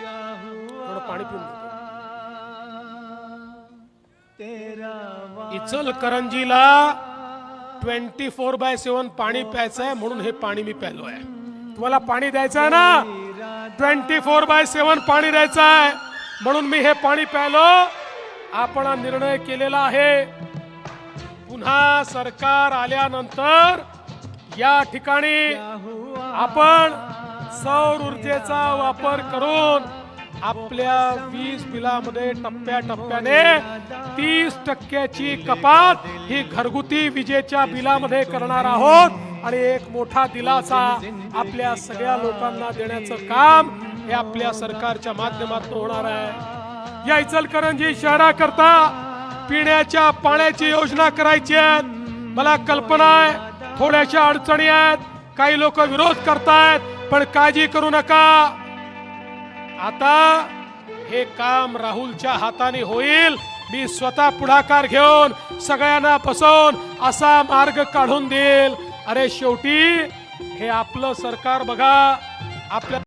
थोडं पाणी पिऊन इचलकरंजीला ट्वेंटी फोर बाय सेवन पाणी प्यायचं आहे म्हणून हे पाणी मी प्यालो आहे. तुम्हाला पाणी द्यायचं आहे ना? ट्वेंटी फोर बाय सेवन पाणी द्यायचं आहे. म्हणून मी हे पाणी प्यालो आपण निर्णय केलेला आहे. पुन्हा सरकार आल्यानंतर या ठिकाणी आपण सौर ऊर्जेचा वापर करून आपल्या वीज बिलामध्ये टप्प्या टप्प्याने तीस टक्क्याची कपात ही घरगुती विजेच्या बिलामध्ये करणार आहोत. आणि एक मोठा दिलासा आपल्या सगळ्या लोकांना देण्याचं काम हे आपल्या सरकारच्या माध्यमातून होणार आहे. या इचलकरंजी शहराकरता पिण्याच्या पाण्याची योजना करायची आहेत. मला कल्पना आहे थोड्याशा अडचणी आहेत काही लोक विरोध करतायत. पण काळजी करू नका. आता हे काम राहुलच्या हाताने होईल. मी स्वतः पुढाकार घेऊन सगळ्यांना फसवून असा मार्ग काढून देईल. अरे शेवटी हे आपलं सरकार बघा. आपल्या